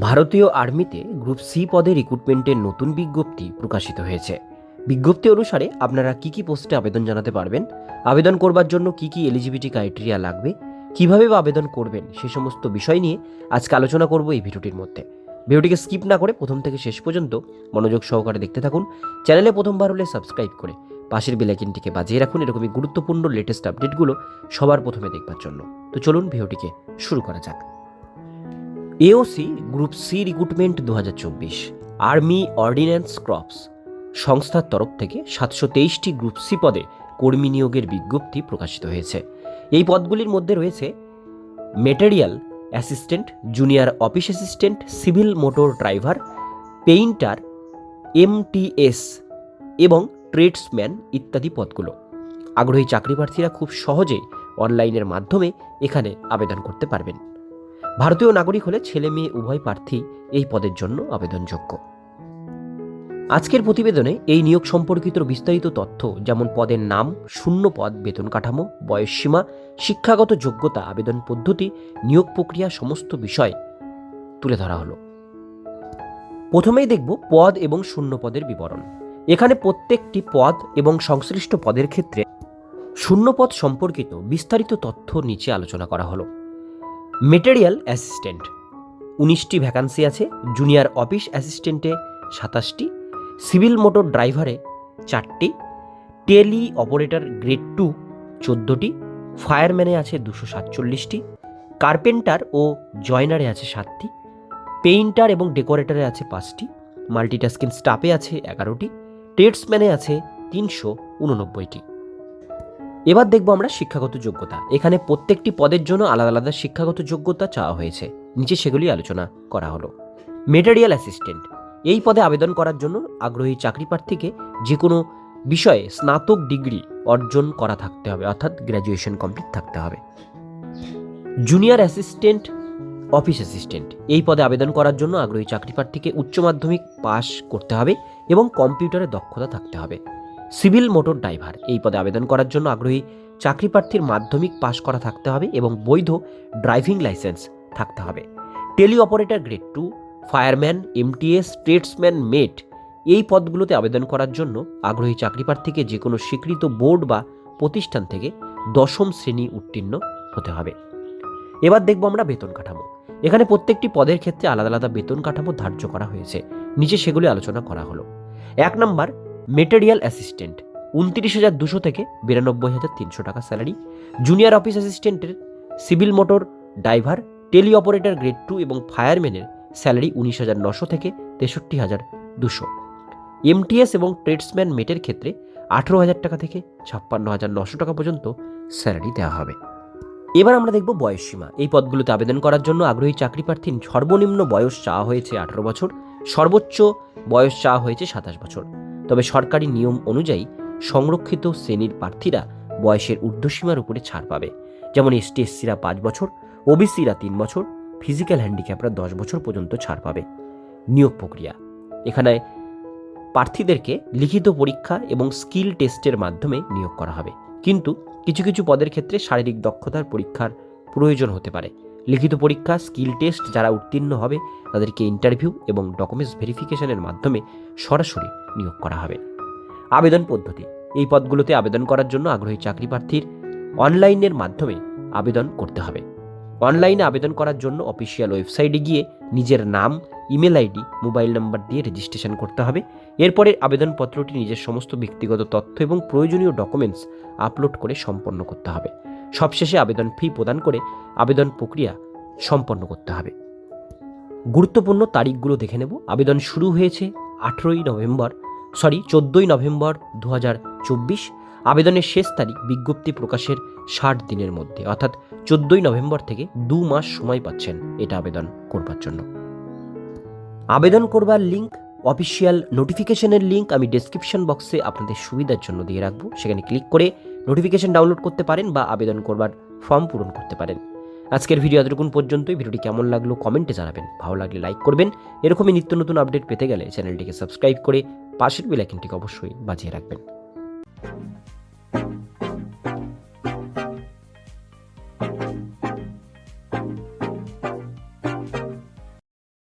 ভারতীয় আর্মিতে group C পদে রিক্রুটমেন্টের নতুন বিজ্ঞপ্তি প্রকাশিত হয়েছে। বিজ্ঞপ্তি অনুসারে আপনারা কি কি পোস্টে আবেদন জানাতে পারবেন, আবেদন করবার জন্য কি কি এলিজিবিলিটি ক্রাইটেরিয়া লাগবে, কীভাবে বা আবেদন করবেন সে সমস্ত বিষয় নিয়ে আজকে আলোচনা করব এই ভিডিওটির মধ্যে। ভিডিওটিকে স্কিপ না করে প্রথম থেকে শেষ পর্যন্ত মনোযোগ সহকারে দেখতে থাকুন, চ্যানেলে প্রথমবার হলে সাবস্ক্রাইব করে পাশের বেলাইকিনটিকে বাজিয়ে রাখুন, এরকমই গুরুত্বপূর্ণ লেটেস্ট আপডেটগুলো সবার প্রথমে দেখবার জন্য। তো চলুন ভিডিওটিকে শুরু করা যাক। এওসি গ্রুপ সি রিক্রুটমেন্ট দু হাজার চব্বিশ আর্মি অর্ডিন্যান্স ক্রপস সংস্থার তরফ থেকে সাতশো তেইশটি গ্রুপ সি পদে কর্মী নিয়োগের বিজ্ঞপ্তি প্রকাশিত হয়েছে। এই পদগুলির মধ্যে রয়েছে material assistant junior office assistant civil motor driver painter MTS এবং ট্রেডসম্যান ইত্যাদি পদগুলো। আগ্রহী চাকরি প্রার্থীরা খুব সহজেই অনলাইনের মাধ্যমে এখানে আবেদন করতে পারবেন। ভারতীয় নাগরিক হলে ছেলে মেয়ে উভয় প্রার্থী এই পদের জন্য আবেদনযোগ্য। আজকের প্রতিবেদনে এই নিয়োগ সম্পর্কিত বিস্তারিত তথ্য, যেমন পদের নাম, শূন্য পদ, বেতন কাঠামো বয়সসীমা শিক্ষাগত যোগ্যতা, আবেদন পদ্ধতি, নিয়োগ প্রক্রিয়া, সমস্ত বিষয় তুলে ধরা হলো। প্রথমেই দেখব পদ এবং শূন্য পদের বিবরণ। এখানে প্রত্যেকটি পদ এবং সংশ্লিষ্ট পদের ক্ষেত্রে শূন্য পদ সম্পর্কিত বিস্তারিত তথ্য নিচে আলোচনা করা হলো। Material assistant. উনিশটি ভ্যাকান্সি আছে, জুনিয়র অফিস অ্যাসিস্ট্যান্টে সাতাশটি, সিভিল মোটর ড্রাইভারে চারটি, টেলি অপারেটর গ্রেড টু চোদ্দোটি, ফায়ারম্যানে আছে দুশো সাতচল্লিশটি, কার্পেন্টার ও জয়নারে আছে সাতটি, পেইন্টার এবং ডেকোরেটরে আছে পাঁচটি, মাল্টিটাস্কিং স্টাফে আছে এগারোটি, ট্রেডসম্যানে আছে তিনশো উননব্বইটি। এবার দেখব আমরা শিক্ষাগত যোগ্যতা। এখানে প্রত্যেকটি পদের জন্য আলাদা আলাদা শিক্ষাগত যোগ্যতা চাওয়া হয়েছে। নিচে সেগুলি আলোচনা করা হলো। মেটেরিয়াল অ্যাসিস্ট্যান্ট এই পদে আবেদন করার জন্য আগ্রহী চাকরি প্রার্থীকে যে কোনো বিষয়ে স্নাতক ডিগ্রি অর্জন করা থাকতে হবে, অর্থাৎ গ্র্যাজুয়েশন কমপ্লিট থাকতে হবে। জুনিয়র অ্যাসিস্ট্যান্ট অফিস অ্যাসিস্ট্যান্ট এই পদে আবেদন করার জন্য আগ্রহী চাকরি প্রার্থীকে উচ্চ মাধ্যমিক পাস করতে হবে এবং কম্পিউটারে দক্ষতা থাকতে হবে। Civil motor driver. এই পদে আবেদন করার জন্য আগ্রহী চাকরি প্রার্থীর মাধ্যমিক পাশ করা থাকতে হবে এবং বৈধ ড্রাইভিং লাইসেন্স থাকতে হবে। Tele operator grade two, fireman, MTS, tradesman, mate এই পদগুলোতে আবেদন করার জন্য আগ্রহী চাকরি প্রার্থীকে যে কোনো স্বীকৃত বোর্ড বা প্রতিষ্ঠান থেকে দশম শ্রেণি উত্তীর্ণ হতে হবে। এবার দেখব আমরা বেতন কাঠামো। এখানে প্রত্যেকটি পদের ক্ষেত্রে আলাদা আলাদা বেতন কাঠামো ধার্য করা হয়েছে। নিচে সেগুলি আলোচনা করা হলো। এক নম্বর মেটেরিয়াল অ্যাসিস্ট্যান্ট, উনত্রিশ হাজার দুশো থেকে বিরানব্বই হাজার তিনশো টাকা salary, junior office অ্যাসিস্ট্যান্টের civil motor driver tele operator grade two এবং ফায়ারম্যানের স্যালারি উনিশ হাজার নশো থেকে তেষট্টি হাজার দুশো। এমটিএস এবং ট্রেডসম্যান মেটের ক্ষেত্রে আঠেরো হাজার টাকা থেকে ছাপ্পান্ন হাজার নশো টাকা পর্যন্ত স্যালারি দেওয়া হবে। এবার আমরা দেখব বয়সসীমা এই পদগুলোতে আবেদন করার জন্য আগ্রহী চাকরি প্রার্থীর সর্বনিম্ন বয়স চাওয়া হয়েছে আঠারো বছর, সর্বোচ্চ বয়স চাওয়া হয়েছে সাতাশ বছর। তবে সরকারি নিয়ম অনুযায়ী সংরক্ষিত শ্রেণির প্রার্থীরা বয়সের ঊর্ধ্বসীমার উপরে ছাড় পাবে। যেমন এসটি এসসিরা পাঁচ বছর ওবিসিরা তিন বছর, ফিজিক্যাল হ্যান্ডিক্যাপরা দশ বছর পর্যন্ত ছাড় পাবে। নিয়োগ প্রক্রিয়া। এখানে প্রার্থীদেরকে লিখিত পরীক্ষা এবং স্কিল টেস্টের মাধ্যমে নিয়োগ করা হবে। কিন্তু কিছু কিছু পদের ক্ষেত্রে শারীরিক দক্ষতার পরীক্ষার প্রয়োজন হতে পারে। লিখিত পরীক্ষা, স্কিল টেস্ট, যারা উত্তীর্ণ হবে, তাদেরকে ইন্টারভিউ এবং ডকুমেন্টস ভেরিফিকেশনের মাধ্যমে সরাসরি নিয়োগ করা হবে। আবেদন পদ্ধতি, এই পদগুলোতে আবেদন করার জন্য আগ্রহী চাকরি প্রার্থীর অনলাইনের মাধ্যমে আবেদন করতে হবে। অনলাইনে আবেদন করার জন্য অফিসিয়াল ওয়েবসাইটে গিয়ে নিজের নাম ইমেল আইডি মোবাইল নাম্বার দিয়ে রেজিস্ট্রেশন করতে হবে। এরপরে আবেদনপত্রটি নিজের সমস্ত ব্যক্তিগত তথ্য এবং প্রয়োজনীয় ডকুমেন্টস আপলোড করে সম্পন্ন করতে হবে। সবশেষে আবেদন ফি প্রদান করে আবেদন প্রক্রিয়া সম্পন্ন করতে হবে। গুরুত্বপূর্ণ তারিখগুলো দেখে নেব। আবেদন শুরু হয়েছে আঠেরোই নভেম্বর, সরি, চোদ্দোই নভেম্বর দু আবেদনের শেষ তারিখ বিজ্ঞপ্তি প্রকাশের ষাট দিনের মধ্যে, অর্থাৎ চোদ্দোই নভেম্বর থেকে দু মাস সময় পাচ্ছেন এটা আবেদন করবার জন্য। আবেদন করবার লিঙ্ক অফিসিয়াল নোটিফিকেশনের লিঙ্ক আমি ডেসক্রিপশন বক্সে আপনাদের সুবিধার জন্য দিয়ে রাখব। সেখানে ক্লিক করে নোটিফিকেশন ডাউনলোড করতে পারেন বা আবেদন করবার ফর্ম পূরণ করতে পারেন। আজকের ভিডিও এতটুকুন পর্যন্তই। ভিডিওটি কেমন লাগল কমেন্টে জানাবেন। ভালো লাগলে লাইক করবেন। এরকমই নিত্য নতুন আপডেট পেতে গেলে চ্যানেলটিকে সাবস্ক্রাইব করে পাশের বেলাইকনটিকে অবশ্যই বাজিয়ে রাখবেন।